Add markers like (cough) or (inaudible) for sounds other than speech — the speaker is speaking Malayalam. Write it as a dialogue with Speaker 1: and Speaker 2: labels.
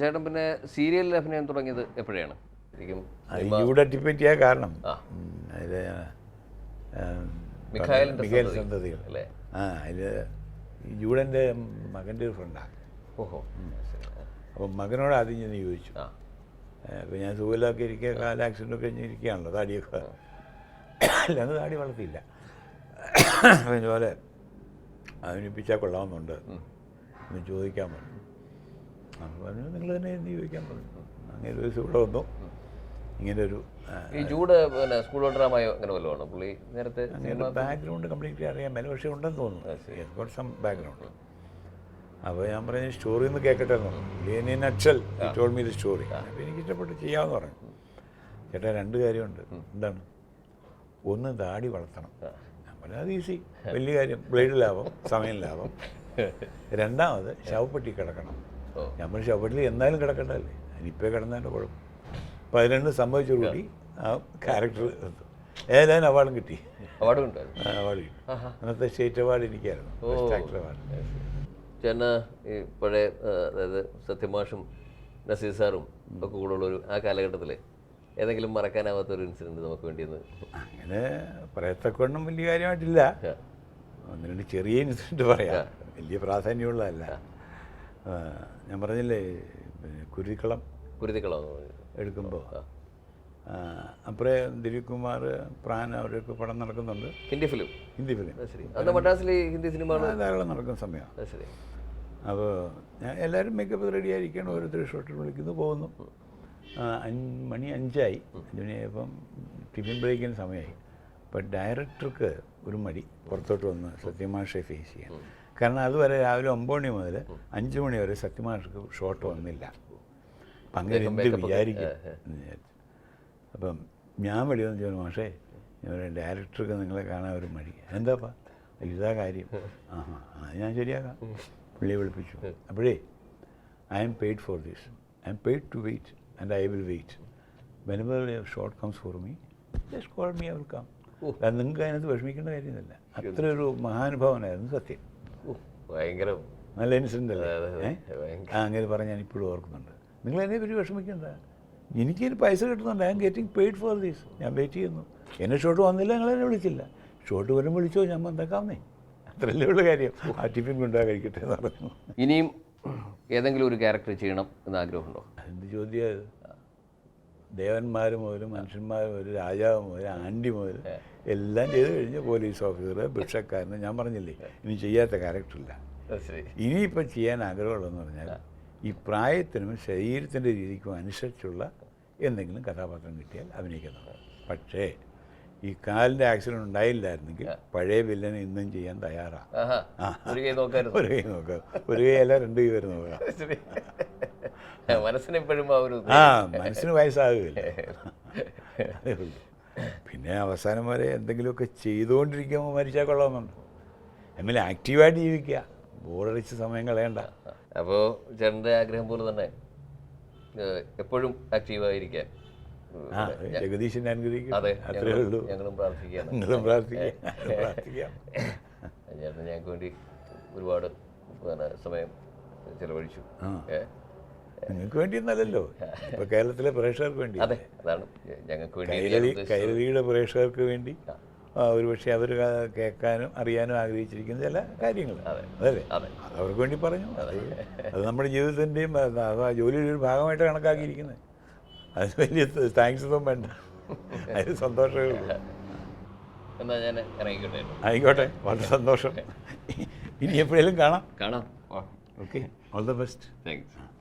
Speaker 1: ചേട്ടൻ പിന്നെ സീരിയലിൽ അഭിനയം തുടങ്ങിയത് എപ്പോഴാണ്? ശരിക്കും
Speaker 2: ഇവിടെ ചെയ്യാൻ കാരണം.
Speaker 1: മിഖായലിന്റെ
Speaker 2: മിഖായൽ സന്തതികൾ
Speaker 1: അല്ലേ?
Speaker 2: ആ അതിൽ ജൂഡന്റെ മകന്റെ ഒരു ഫ്രണ്ടാ
Speaker 1: ഓഹോ.
Speaker 2: അപ്പം മകനോട് ആദ്യം ഞാൻ ചോദിച്ചു. അപ്പൊ ഞാൻ സുഖമില്ലാക്കെ ഇരിക്കുക കാല ആക്സിഡന്റ് ഒക്കെ ഇരിക്കുകയാണല്ലോ താടിയൊക്കെ. അല്ലാതെ താടി വളർത്തിയില്ല. അതുപോലെ അവനിപ്പിച്ചാൽ കൊള്ളാമെന്നുണ്ട്. എന്ന് ചോദിക്കാൻ പറഞ്ഞു. അപ്പോൾ പറഞ്ഞു നിങ്ങൾ തന്നെ എന്ത് ചോദിക്കാൻ പറഞ്ഞു. അങ്ങനെ ഒരു ദിവസം ഇവിടെ വന്നു. ഇങ്ങനെ ഒരു
Speaker 1: ഈ ജൂഡ് പിന്നെ സ്കൂൾ ഡ്രാമയോ അങ്ങനെ വല്ലതും പുള്ളി നേരത്തെ
Speaker 2: അങ്ങനെ ബാക്ക്ഗ്രൗണ്ട് കംപ്ലീറ്റ്ലി അറിയാൻ മേലെ പക്ഷേ ഉണ്ടെന്ന് തോന്നുന്നു. സം ബാക്ക്ഗ്രൗണ്ട് അപ്പോൾ ഞാൻ പറഞ്ഞു സ്റ്റോറി ഒന്ന് കേൾക്കട്ടെ എന്ന് പറഞ്ഞു നക്ഷൽ ടോൾ മീ ദ സ്റ്റോറി അപ്പോൾ എനിക്ക് ഇഷ്ടപ്പെട്ട് ചെയ്യാമെന്ന് പറഞ്ഞു. ചേട്ടാ രണ്ട് കാര്യമുണ്ട്. എന്താണ്? ഒന്ന് ദാടി വളർത്തണം. ഞാൻ പറഞ്ഞു അത് ഈസി വലിയ കാര്യം. ബ്ലേഡ് ലാഭം സമയം ലാഭം. (laughs) രണ്ടാമത് ശവപ്പെട്ടി കിടക്കണം. ഞാൻ പറഞ്ഞു ശവപ്പെട്ടിൽ എന്തായാലും കിടക്കണ്ടല്ലേ അതിനിപ്പേ കിടന്നതിന്റെ കുഴപ്പം. അപ്പോൾ അത് സംഭവിച്ചു കൂടി. ആ ക്യാരക്ടർ ഏതായാലും അവാർഡും കിട്ടി.
Speaker 1: അവാർഡും
Speaker 2: അവാർഡ് കിട്ടി. അന്നത്തെ സ്റ്റേറ്റ് അവാർഡ് എനിക്കായിരുന്നു. ആക്ടർ അവാർഡ്
Speaker 1: ചേട്ടന് ഈ പഴയ അതായത് സത്യമാഷും നസീർ സാറും ഒക്കെ കൂടെ ഉള്ള ഒരു ആ കാലഘട്ടത്തിൽ ഏതെങ്കിലും മറക്കാനാവാത്ത ഒരു ഇൻസിഡന്റ് നമുക്ക് വേണ്ടിയെന്ന്
Speaker 2: അങ്ങനെ പറയത്തക്കൊന്നും വലിയ കാര്യമായിട്ടില്ല. ഒന്ന് രണ്ട് ചെറിയ ഇൻസിഡന്റ് പറയാം. വലിയ പ്രാധാന്യമുള്ളതല്ല. ഞാൻ പറഞ്ഞില്ലേ കുരുതിക്കളം
Speaker 1: കുരുതിക്കളം
Speaker 2: എടുക്കുമ്പോൾ അപ്പുറേ ദിലീപ് കുമാർ പ്രാൻ അവരൊക്കെ പടം നടക്കുന്നുണ്ട്.
Speaker 1: ഹിന്ദി ഫിലിം.
Speaker 2: ഹിന്ദി ഫിലിം.
Speaker 1: മദ്രാസിൽ ഹിന്ദി സിനിമ
Speaker 2: ധാരാളം നടക്കുന്ന സമയമാണ്
Speaker 1: ശരി.
Speaker 2: അപ്പോൾ ഞാൻ എല്ലാവരും മേക്കപ്പ് റെഡി ആയിരിക്കണം. ഓരോരുത്തർ ഷോട്ടിൽ വിളിക്കുന്നു പോകുന്നു. മണി അഞ്ചായി. അഞ്ച് മണിയായപ്പം ടിഫിൻ ബ്രേക്കിന് സമയമായി അപ്പം ഡയറക്ടർക്ക് ഒരു മടി പുറത്തോട്ട് വന്ന് സത്യമാഷെ ഫേസ് ചെയ്യാൻ കാരണം അതുവരെ രാവിലെ ഒമ്പത് മണി മുതൽ അഞ്ച് മണി വരെ സത്യമാർക്ക് ഷോട്ട് വന്നില്ല അപ്പം അങ്ങനെ എന്ത് വിചാരിക്കും? എന്ന് വിചാരിച്ചു. അപ്പം ഞാൻ വെളി വന്ന് ചോദിച്ചു മാഷേ ഞാൻ ഡയറക്ടർക്ക് നിങ്ങളെ കാണാൻ ഒരു മടി. എന്താപ്പാ? ഇതാ കാര്യം. (laughs) ആഹാ അത് ഞാൻ ശരിയാക്കാം. പുള്ളിയെ വിളിപ്പിച്ചു. അപ്പോഴേ I'm paid for this I'm paid to wait and I will wait whenever shot comes for me just call me I will come നിങ്ങൾക്ക് അതിനകത്ത് വിഷമിക്കേണ്ട കാര്യമൊന്നുമില്ല. അത്ര ഒരു മഹാനുഭാവനായിരുന്നു സത്യം.
Speaker 1: ഭയങ്കര
Speaker 2: നല്ല ഇൻസിഡന്റ് അല്ലേ? അങ്ങനെ പറഞ്ഞ് ഞാൻ ഇപ്പോഴും ഓർക്കുന്നുണ്ട്. നിങ്ങൾ എന്നെ പറ്റി വിഷമിക്കണ്ട. എനിക്കിതിന് പൈസ കിട്ടുന്നുണ്ട്. I'm getting paid for these ഞാൻ വെയിറ്റ് ചെയ്യുന്നു. എന്നെ ഷോട്ട് വന്നില്ല നിങ്ങൾ എന്നെ വിളിച്ചില്ല. ഷോട്ട് വരും വിളിച്ചോ ഞാൻ വന്നേക്കാമെന്നേ അത്രയല്ലേ ഉള്ള കാര്യം. ആ ടിഫിൻ കൊണ്ടാ കഴിക്കട്ടെ എന്ന് പറഞ്ഞു.
Speaker 1: ഇനിയും ഏതെങ്കിലും ഒരു ക്യാരക്ടർ ചെയ്യണം എന്ന് ആഗ്രഹമുണ്ടോ?
Speaker 2: എന്ത് ചോദ്യം ദേവന്മാർ മുതൽ മനുഷ്യന്മാർ മുതൽ രാജാവ് മുതൽ ആന്റി മുതൽ എല്ലാം ചെയ്ത് കഴിഞ്ഞ് പോലീസ് ഓഫീസർ ഭിക്ഷക്കാരന് ഞാൻ പറഞ്ഞില്ലേ ഇനി ചെയ്യാത്ത ക്യാരക്ടറില്ല ഇനിയിപ്പോൾ ചെയ്യാൻ ആഗ്രഹമുള്ളതെന്ന് പറഞ്ഞാൽ ഈ പ്രായത്തിനും ശരീരത്തിന്റെ രീതിക്കും അനുസരിച്ചുള്ള എന്തെങ്കിലും കഥാപാത്രം കിട്ടിയാൽ അഭിനയിക്കുന്നത് പക്ഷേ ഈ കാലിന്റെ ആക്സിഡന്റ് ഉണ്ടായില്ലായിരുന്നെങ്കിൽ പഴയ വില്ലനെ ഇന്നും ചെയ്യാൻ തയ്യാറാണ്
Speaker 1: ഒരു കൈ നോക്കാം
Speaker 2: ഒരു കൈ നോക്കാം. ഒരു കൈയല്ല രണ്ട് കൈ വരെ നോക്കാം.
Speaker 1: ശരി മനസ്സിന് എപ്പോഴും ആ
Speaker 2: മനസ്സിന് വയസ്സാകില്ല അതേ ഉള്ളൂ പിന്നെ അവസാനം വരെ എന്തെങ്കിലുമൊക്കെ ചെയ്തുകൊണ്ടിരിക്കുമ്പോൾ മരിച്ചാൽ കൊള്ളാമെന്നുണ്ട് എമ്മിൽ ആക്റ്റീവായിട്ട് ജീവിക്കുക ബോറടിച്ച് സമയം കളയണ്ട
Speaker 1: അപ്പോൾ ചേട്ടന്റെ ആഗ്രഹം പോലെ തന്നെ എപ്പോഴും ആക്റ്റീവായിരിക്കാൻ
Speaker 2: ജഗദീശൻ അനുഗ്രഹിക്കും
Speaker 1: അതെ
Speaker 2: അത്രേ ഉള്ളൂ
Speaker 1: ഞങ്ങളും
Speaker 2: ഞങ്ങളും പ്രാർത്ഥിക്കാം
Speaker 1: ചേട്ടൻ ഞങ്ങൾക്ക് വേണ്ടി ഒരുപാട് സമയം ചെലവഴിച്ചു. ഏ?
Speaker 2: വേണ്ടി എന്നല്ലല്ലോ ഇപ്പൊ കേരളത്തിലെ പ്രേക്ഷകർക്ക് വേണ്ടി.
Speaker 1: അതെ അതാണ്. ഞങ്ങൾക്ക് വേണ്ടി
Speaker 2: കൈരളിയുടെ പ്രേക്ഷകർക്ക് വേണ്ടി. ഒരുപക്ഷെ അവർ കേൾക്കാനും അറിയാനും ആഗ്രഹിച്ചിരിക്കുന്ന ചില കാര്യങ്ങൾ.
Speaker 1: അതെ.
Speaker 2: അതല്ലേ?
Speaker 1: അതെ.
Speaker 2: അവർക്ക് വേണ്ടി പറഞ്ഞു. അത് നമ്മുടെ ജീവിതത്തിന്റെയും അത് ജോലിയുടെ ഒരു ഭാഗമായിട്ട് കണക്കാക്കിയിരിക്കുന്നത്. അതിന് വലിയ താങ്ക്സ് ഒന്നും വേണ്ട. അതിന് സന്തോഷമേ ഉള്ളൂ.
Speaker 1: എന്നാ ഞാൻ ഇറങ്ങിക്കോട്ടെ.
Speaker 2: ആയിക്കോട്ടെ. വളരെ സന്തോഷം. ഇനി എപ്പോഴേലും കാണാം.
Speaker 1: കാണാം.
Speaker 2: Okay. All the best.
Speaker 1: Thanks